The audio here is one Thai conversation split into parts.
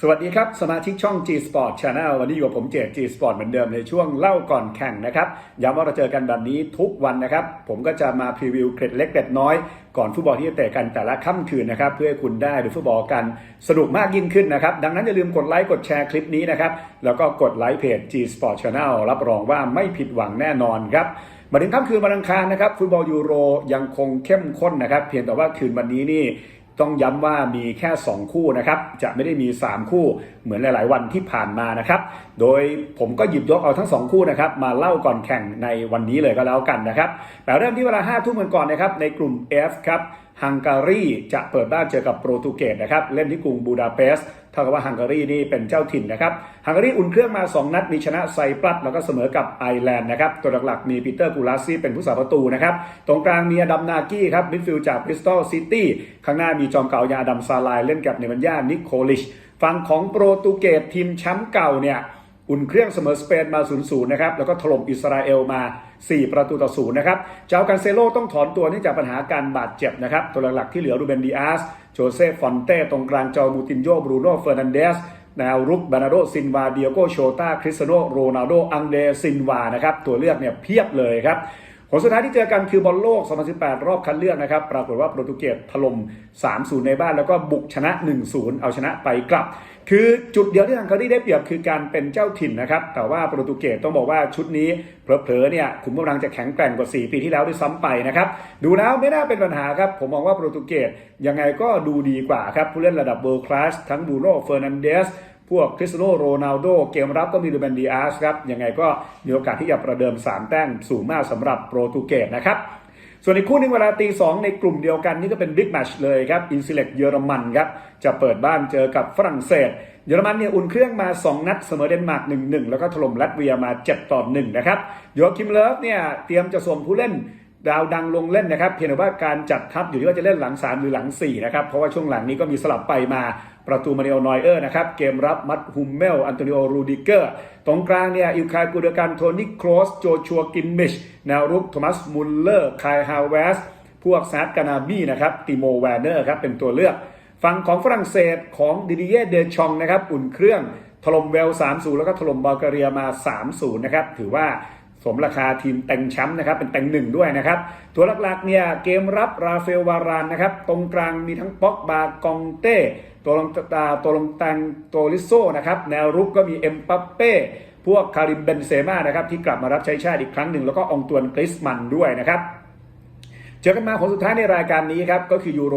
สวัสดีครับ สมาชิกช่อง G Sport Channel วันนี้อยู่กับผมเจด G Sport เหมือนเดิมในช่วงเล่าก่อนแข่งนะครับย้ำว่าเราเจอกันแบบนี้ทุกวันนะครับ ผมก็จะมาพรีวิวเกร็ดเล็กเกร็ดน้อยก่อนฟุตบอลที่จะเตะกันแต่ละค่ำคืนนะครับ เพื่อให้คุณได้ดูฟุตบอลกันสนุกมากยิ่งขึ้นนะครับ ดังนั้นอย่าลืมกดไลค์กดแชร์คลิปนี้นะครับ แล้วก็กดไลค์เพจ G Sport Channel รับรองว่าไม่ผิดหวังแน่นอนครับมาถึงค่ำคืนวันอังคารนะครับฟุตบอลยูโรยังคงเข้มข้นนะครับ เพียงแต่ว่าคืนวันนี้นี่ ต้องย้ำว่ามีแค่ 2 คู่นะครับ จะไม่ได้มี 3 คู่เหมือนหลาย ๆ วันที่ผ่านมานะครับ โดยผมก็หยิบยกเอาทั้ง 2 คู่นะครับ มาเล่าก่อนแข่งในวันนี้เลยก็แล้วกันนะครับแต่เริ่มที่เวลา5ทุ่มกันก่อนนะครับ ในกลุ่ม F ครับฮังการีจะเปิดบ้านเจอกับโปรตุเกสนะครับ เล่นที่กรุงบูดาเปสต์ ท่ากับว่าฮังการีนี่เป็นเจ้าถิ่นนะครับฮังการีอุ่นเครื่องมา 2 นัดมีชนะไซปรัสแล้วก็เสมอกับไอร์แลนด์นะครับตัวหลักๆมีปีเตอร์กูลาซี่เป็นผู้สาประตูนะครับตรงกลางมีอดัมนากี้ครับมิดฟิลด์จากบริสตอลซิตี้ข้างหน้ามีจอมเก่ายาอดัมซาลายเล่นกับเนมันยานิโคลิชฝั่งของโปรตุเกสทีมแชมป์เก่าเนี่ยอุ่นเครื่องเสมอสเปนมา 0-0 นะครับ แล้วก็ถล่มอิสราเอลมา 4 ประตูต่อ 0 นะครับ เจ้ากันเซโลต้องถอนตัวเนื่องจากปัญหาการบาดเจ็บนะครับ ตัวหลักๆที่เหลือรูเบนดิอาส โจเซฟฟอนเต้ตรงกลางจอมูตินโยบรูโน่เฟอร์นันเดสแนวรุกบานาโดซินวาเดียโกโชตาคริสเตโนโรนัลโดอังเดซินวานะครับตัวเลือกเนี่ยเพียบเลยครับ ผลสุดท้ายที่เจอกันคือบอลโลก 2018 รอบคัดเลือกนะครับ ปรากฏว่าโปรตุเกสถล่ม 3-0 ในบ้านแล้วก็บุกชนะ 1-0 เอาชนะไปกลับ คือจุดเดียวที่ทางคารีได้เปรียบคือการเป็นเจ้าถิ่นนะครับ แต่ว่าโปรตุเกสต้องบอกว่าชุดนี้เผลอๆเนี่ยขุมกำลังจะแข็งแกร่งกว่า 4 ปีที่แล้วด้วยซ้ำไปนะครับ ดูแล้วไม่น่าเป็นปัญหาครับ ผมมองว่าโปรตุเกสยังไงก็ดูดีกว่าครับผู้เล่นระดับเวิร์คลาสทั้งบูโน่เฟอร์นันเดส พวกคริสเตียโนโรนัลโดเกมรับก็มีดูเบนดีอาสครับยังไงก็มีโอกาสที่จะประเดิม 3 แต้มสูงมากสำหรับโปรตุเกสนะครับส่วนอีกคู่นึงเวลาตีสองในกลุ่มเดียวกันนี่ก็เป็นบิ๊กแมชเลยครับอินซิเล็กเยอรมันครับจะเปิดบ้านเจอกับฝรั่งเศส เยอรมันเนี่ยอุ่นเครื่องมา 2 นัดเสมอเดนมาร์ก1-1 แล้วก็ถล่มลัตเวียมา 7 ต่อ 1 นะครับโยคิมเลิฟเนี่ยเตรียมจะส่งผู้เล่น ดาวดังลงเล่นนะครับ เพียงแต่ว่าการจัดทัพอยู่ที่ว่าจะเล่นหลัง 3 หรือหลัง 4 นะครับ เพราะว่าช่วงหลังนี้ก็มีสลับไปมาประตูมาเนลนอยเออร์นะครับ เกมรับมัดฮุมเมล อันโตนิโอ รูดิเกอร์ ตรงกลางเนี่ย อิลคายกูเดกันโทนี่โครส โจชัวกิมมิช แนวรุกโทมัสมุลเลอร์ คายฮาวเวส พวกซาร์ดกานาบี้นะครับ ติโมแวนเนอร์ครับ เป็นตัวเลือก ฝั่งของฝรั่งเศสของดิดิเย่เดชองนะครับ อุ่นเครื่องถล่มเวล 3-0 แล้วก็ถล่มบัลแกเรียมา 3-0 นะครับ ถือว่า สมราคาทีมแต่งแชมป์นะครับเป็นแต่งหนึ่งด้วยนะครับตัวหลักๆเนี่ยเกมรับราเฟลวารานนะครับตรงกลางมีทั้งป็อกบากองเต้ตัวลงตาตัวลงแตงตัวลิโซนะครับแนวรุกก็มีเอ็มปัปเป้พวกคาริมเบนเซม่านะครับที่กลับมารับใช้ชาติอีกครั้งหนึ่งแล้วก็องตวนกริสมันด้วยนะครับ เจอกันมาคนสุดท้ายในรายการนี้ครับก็คือยูโร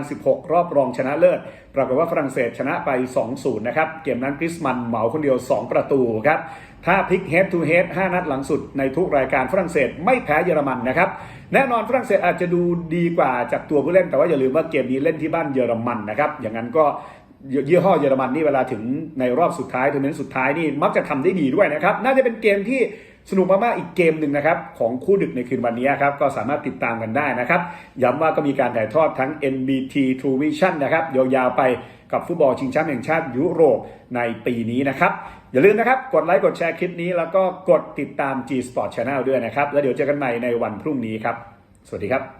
2016 รอบรองชนะเลิศ ปรากฏว่าฝรั่งเศสชนะไป 2-0 นะครับ เกมนั้นกริสมันเหมาคนเดียว 2 ประตูครับ ถ้าพลิก head to head 5 นัดหลังสุดในทุกรายการฝรั่งเศสไม่แพ้เยอรมันนะครับ แน่นอนฝรั่งเศสอาจจะดูดีกว่าจากตัวผู้เล่น แต่ว่าอย่าลืมว่าเกมนี้เล่นที่บ้านเยอรมันนะครับ อย่างนั้นก็ยี่ห้อเยอรมันนี่เวลาถึงในรอบสุดท้ายทัวร์นาเมนต์สุดท้ายนี่มักจะทำได้ดีด้วยนะครับ น่าจะเป็นเกมที่ สนุกมากๆอีกเกมหนึ่งนะครับของคู่ดึกในคืนวันนี้ครับก็สามารถติดตามกันได้นะครับย้ำว่าก็มีการถ่ายทอดทั้ง NBT True Vision นะครับยาวๆไปกับฟุตบอลชิงแชมป์แห่งชาติยุโรปในปีนี้นะครับอย่าลืมนะครับ กดไลค์กดแชร์คลิปนี้ แล้วก็กดติดตาม G Sport Channel ด้วยนะครับ แล้วเดี๋ยวเจอกันใหม่ในวันพรุ่งนี้ครับ สวัสดีครับ